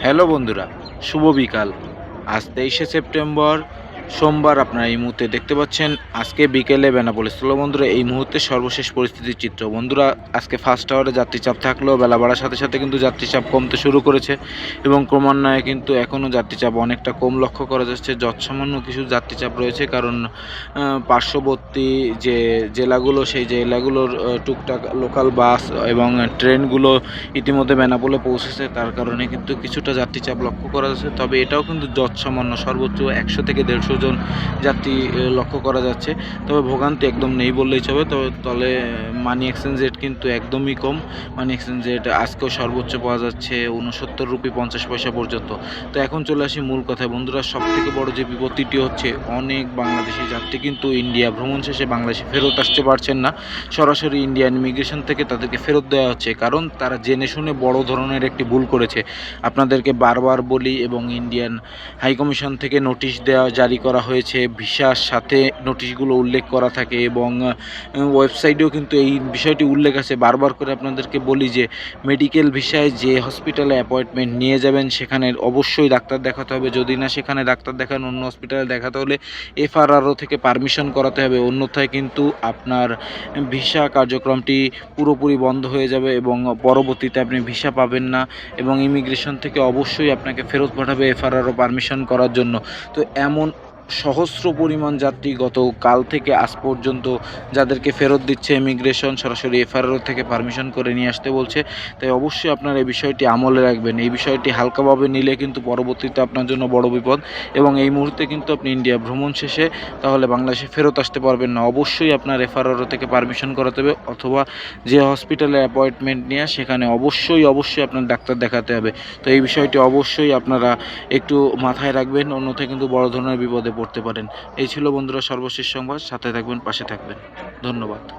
Hello বন্ধুরা শুভ বিকাল। আজ তেইশে সেপ্টেম্বর সোমবার আপনারা এই মুহূর্তে দেখতে পাচ্ছেন, আজকে বিকেলে বেনাপোলিশ তো বন্ধুরা, এই মুহূর্তে সর্বশেষ পরিস্থিতির চিত্র। বন্ধুরা, আজকে ফার্স্ট আওয়ারে যাত্রী চাপ থাকলেও বেলা বাড়ার সাথে সাথে কিন্তু যাত্রী চাপ কমতে শুরু করেছে এবং ক্রমান্বয়ে কিন্তু এখনও যাত্রী চাপ অনেকটা কম লক্ষ্য করা যাচ্ছে। যৎসামান্য কিছু যাত্রী চাপ রয়েছে, কারণ পার্শ্ববর্তী যে জেলাগুলো, সেই জেলাগুলোর টুকটাক লোকাল বাস এবং ট্রেনগুলো ইতিমধ্যে বেনাপোলে পৌঁছেছে। তার কারণে কিন্তু কিছুটা যাত্রী চাপ লক্ষ্য করা যাচ্ছে, তবে এটাও কিন্তু যৎসামান্য। সর্বোচ্চ একশো থেকে দেড়শো জন যাত্রী লক্ষ্য করা যাচ্ছে। তবে ভোগান্তি একদম নেই বললেই চলে। তবে তলে মানি এক্সচেঞ্জ রেট কিন্তু একদমই কম। মানি এক্সচেঞ্জ রেট আজকেও সর্বোচ্চ পাওয়া যাচ্ছে উনসত্তর রুপি পঞ্চাশ পয়সা পর্যন্ত। তো এখন চলে আসি মূল কথায়। বন্ধুরা সব থেকে বড় যে বিপত্তিটি হচ্ছে, অনেক বাংলাদেশি যাত্রী কিন্তু ইন্ডিয়া ভ্রমণ শেষে বাংলাদেশে ফেরত আসতে পারছেন না। সরাসরি ইন্ডিয়ান ইমিগ্রেশন থেকে তাদেরকে ফেরত দেওয়া হচ্ছে। কারণ তারা জেনে শুনে বড় ধরনের একটি ভুল করেছে। আপনাদেরকে বারবার বলি এবং ইন্ডিয়ান হাই কমিশন থেকে নোটিশ দেওয়া জারি করা হয়েছে। ভিসার সাথে নোটিশগুলো উল্লেখ করা থাকে এবং ওয়েবসাইটেও কিন্তু এই বিষয়টি উল্লেখ আছে। বারবার করে আপনাদেরকে বলি যে, মেডিকেল ভিসায় যে হসপিটালে অ্যাপয়েন্টমেন্ট নিয়ে যাবেন, সেখানে অবশ্যই ডাক্তার দেখাতে হবে। যদি না, সেখানে ডাক্তার দেখান, অন্য হসপিটালে দেখাতে হলে এফআরআরও থেকে পারমিশন করাতে হবে। অন্যথায় কিন্তু আপনার ভিসা কার্যক্রমটি পুরোপুরি বন্ধ হয়ে যাবে এবং পরবর্তীতে আপনি ভিসা পাবেন না এবং ইমিগ্রেশন থেকে অবশ্যই আপনাকে ফেরত পাঠাবে এফআরআরও পারমিশন করার জন্য। তো এমন সহস্র পরিমাণ যাত্রী গত কাল থেকে আজ পর্যন্ত যাদেরকে ফেরত দিচ্ছে ইমিগ্রেশন সরাসরি এফআরআর থেকে পারমিশন করে নিয়ে আসতে বলছে। তাই অবশ্যই আপনার এই বিষয়টি আমলে রাখবেন। এই বিষয়টি হালকাভাবে নিলে কিন্তু পরবর্তীতে আপনার জন্য বড় বিপদ এবং এই মুহূর্তে কিন্তু আপনি ইন্ডিয়া ভ্রমণ শেষে তাহলে বাংলাদেশে ফেরত আসতে পারবেন না। অবশ্যই আপনার এফআরআর থেকে পারমিশন করাতে হবে অথবা যে হসপিটালে অ্যাপয়েন্টমেন্ট নিয়ে, সেখানে অবশ্যই অবশ্যই আপনার ডাক্তার দেখাতে হবে। তো এই বিষয়টি অবশ্যই আপনারা একটু মাথায় রাখবেন। অন্যথায় কিন্তু বড় ধরনের বিপদে পড়তে পারেন। এই ছিল বন্ধুরা সর্বশেষ সংবাদ। সাথে থাকবেন পাশে থাকবেন। ধন্যবাদ।